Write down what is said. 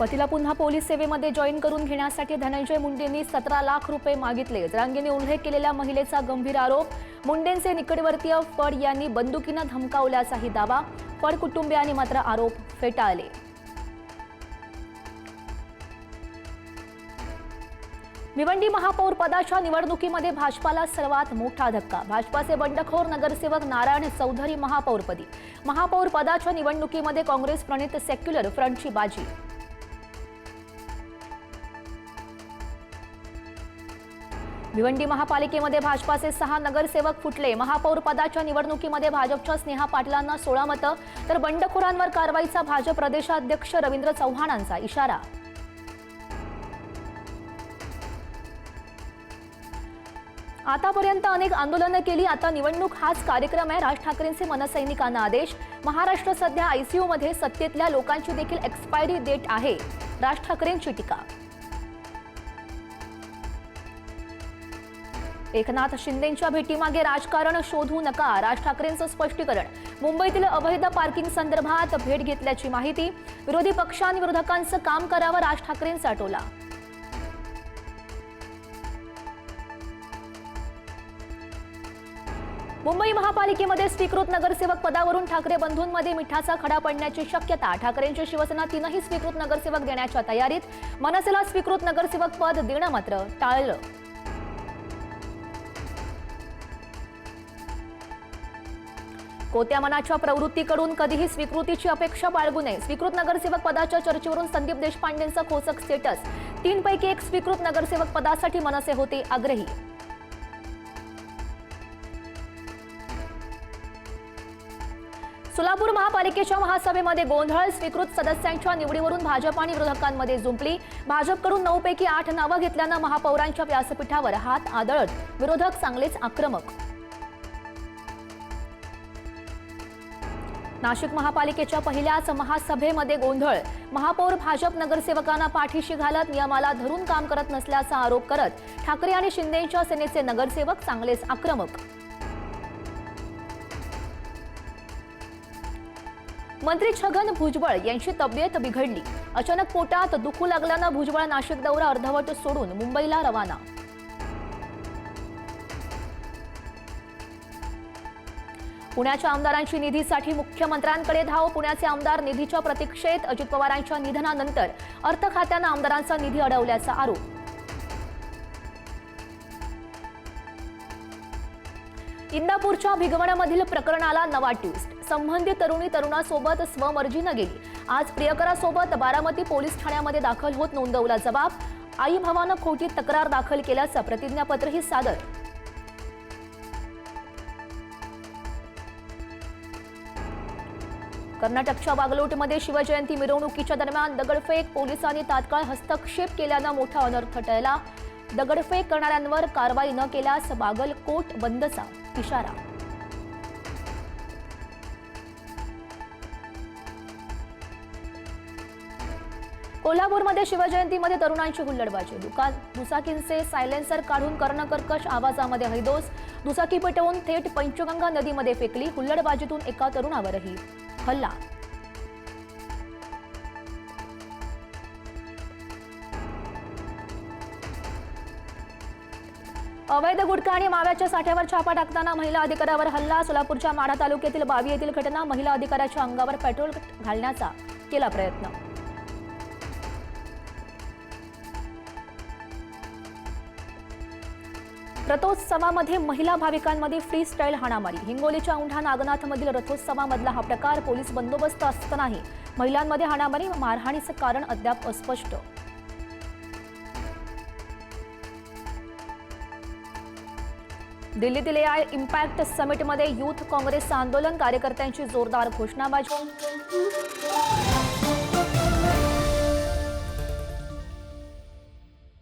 पतीला पुन्हा पोलीस सेवेमध्ये जॉईन करून घेण्यासाठी धनंजय मुंडेंनी सतरा लाख रुपये मागितले. जरांगेने उल्लेख केलेल्या महिलेचा गंभीर आरोप. मुंडेंचे निकटवर्तीय फड यांनी बंदुकीनं धमकावल्याचाही दावा. फड कुटुंबियांनी मात्र आरोप फेटाळले. भिवंडी महापौर पदाच्या निवडणुकीमध्ये भाजपाला सर्वात मोठा धक्का. भाजपाचे बंडखोर नगरसेवक नारायण चौधरी महापौरपदी. महापौर पदाच्या निवडणुकीमध्ये काँग्रेस प्रणित सेक्युलर फ्रंटची बाजी. भिवंडी महापालिकेमध्ये भाजपाचे सहा नगरसेवक फुटले. महापौरपदाच्या निवडणुकीमध्ये भाजपच्या स्नेहा पाटलांना सोळा मतं. तर बंडखोरांवर कारवाईचा भाजप प्रदेशाध्यक्ष रवींद्र चव्हाणांचा इशारा. आतापर्यंत अनेक आंदोलनं केली. आता निवडणूक हाच कार्यक्रम आहे. राज ठाकरेंचे मनसैनिकांना आदेश. महाराष्ट्र सध्या आयसीयू मध्ये सत्तेतल्या लोकांची देखील एक्सपायरी डेट आहे. राज ठाकरेंची टीका. एकनाथ शिंदेंच्या भेटीमागे राजकारण शोधू नका राज ठाकरेंचं स्पष्टीकरण. मुंबईतील अवैध पार्किंग संदर्भात भेट घेतल्याची माहिती विरोधी पक्षांविरोधकांचं काम करावं राज ठाकरेंचा टोला. मुंबई महापालिकेमध्ये स्वीकृत नगरसेवक पदावरून ठाकरे बंधूंमध्ये मिठाचा खडा पडण्याची शक्यता ठाकरेंची शिवसेना तीनही स्वीकृत नगरसेवक देण्याच्या तयारीत मनसेला स्वीकृत नगरसेवक पद देणं मात्र टाळलं. कोत्या मनाच्या प्रवृत्तीकडून कधीही स्वीकृतीची अपेक्षा बाळगू नये. स्वीकृत नगरसेवक पदाच्या चर्चेवरून संदीप देशपांडेंचा खोचक स्टेटस तीनपैकी एक स्वीकृत नगरसेवक पदासाठी मनसे होते आग्रही. सोलापूर महापालिकेच्या महासभेमध्ये गोंधळ स्वीकृत सदस्यांच्या निवडीवरून भाजप आणि विरोधकांमध्ये जुंपली. भाजपकडून नऊ पैकी आठ नावं घेतल्यानं महापौरांच्या व्यासपीठावर हात आदळत विरोधक चांगलेच आक्रमक. नाशिक महापालिकेच्या पहिल्याच महासभेमध्ये गोंधळ. महापौर भाजप नगरसेवकांना पाठीशी घालत नियमाला धरून काम करत नसल्याचा आरोप करत ठाकरे आणि शिंदेच्या सेनेचे नगरसेवक चांगलेच आक्रमक. मंत्री छगन भुजबळ यांची तब्येत बिघडली. अचानक पोटात दुखू लागल्यानं भुजबळ नाशिक दौरा अर्धवट सोडून मुंबईला रवाना. पुण्याच्या आमदारांची निधीसाठी मुख्यमंत्र्यांकडे धाव पुण्याचे आमदार निधीच्या प्रतीक्षेत अजित पवारांच्या निधनानंतर अर्थ खात्यानं आमदारांचा निधी अडवल्याचा आरोप. इंदापूरच्या भिगवणामधील प्रकरणाला नवा ट्विस्ट. संबंधित तरुणी तरुणासोबत स्वमर्जीनं गेली. आज प्रियकरासोबत बारामती पोलीस ठाण्यामध्ये दाखल होत नोंदवला जबाब. आई भावानं खोटी तक्रार दाखल केल्याचं प्रतिज्ञापत्रही सादर. कर्नाटकच्या बागलोटमध्ये शिवजयंती मिरवणुकीच्या दरम्यान दगडफेक पोलिसांनी तात्काळ हस्तक्षेप केल्यानं मोठा अनर्थ टळला. दगडफेक करणाऱ्यांवर कारवाई न केल्यास बागलकोट बंदचा इशारा. कोल्हापूरमध्ये शिवजयंतीमध्ये तरुणांची हुल्लडबाजी. दुकान दुचाकींचे सायलेन्सर काढून कर्णकर्कश आवाजामध्ये हैदोस दुचाकी पेटवून थेट पंचगंगा नदीमध्ये फेकली. हुल्लडबाजीतून एका तरुणावरही हल्ला. अवैध गुटखा आणि माव्याच्या साठ्यावर छापा टाकताना महिला अधिकाऱ्यावर हल्ला. सोलापूरच्या माढा तालुक्यातील बावी येथील घटना महिला अधिकाऱ्याच्या अंगावर पेट्रोल घालण्याचा केला प्रयत्न. रथोत्सवामध्ये महिला भाविकांमध्ये फ्री स्टाईल हाणामारी. हिंगोलीच्या औंढा नागनाथमधील रथोत्सवामधला हा प्रकार पोलीस बंदोबस्त असतानाही महिलांमध्ये हाणामारी मारहाणीचं कारण अद्याप अस्पष्ट. दिल्लीतील एआय इम्पॅक्ट समिटमध्ये युथ काँग्रेसचं आंदोलन कार्यकर्त्यांची जोरदार घोषणाबाजी.